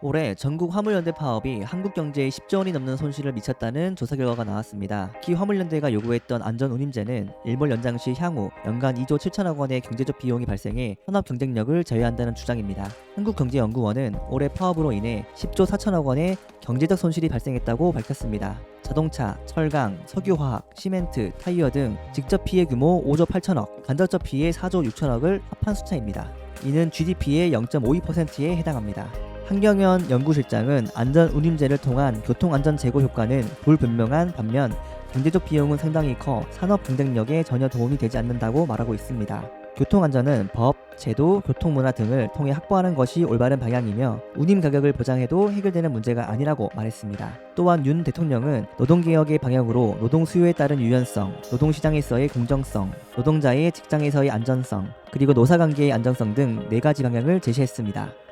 올해 전국 화물연대 파업이 한국 경제에 10조 원이 넘는 손실을 미쳤다는 조사 결과가 나왔습니다. 특히 화물연대가 요구했던 안전운임제는 일몰 연장 시 향후 연간 2조 7천억 원의 경제적 비용이 발생해 산업 경쟁력을 제외한다는 주장입니다. 한국경제연구원은 올해 파업으로 인해 10조 4천억 원의 경제적 손실이 발생했다고 밝혔습니다. 자동차, 철강, 석유화학, 시멘트, 타이어 등 직접 피해 규모 5조 8천억, 간접적 피해 4조 6천억을 합한 숫자입니다. 이는 GDP의 0.52%에 해당합니다. 한경현 연구실장은 안전운임제를 통한 교통안전 제고 효과는 불분명한 반면 경제적 비용은 상당히 커 산업 경쟁력에 전혀 도움이 되지 않는다고 말하고 있습니다. 교통안전은 법, 제도, 교통문화 등을 통해 확보하는 것이 올바른 방향이며 운임 가격을 보장해도 해결되는 문제가 아니라고 말했습니다. 또한 윤 대통령은 노동개혁의 방향으로 노동 수요에 따른 유연성, 노동시장에서의 공정성, 노동자의 직장에서의 안전성, 그리고 노사관계의 안정성 등 네 가지 방향을 제시했습니다.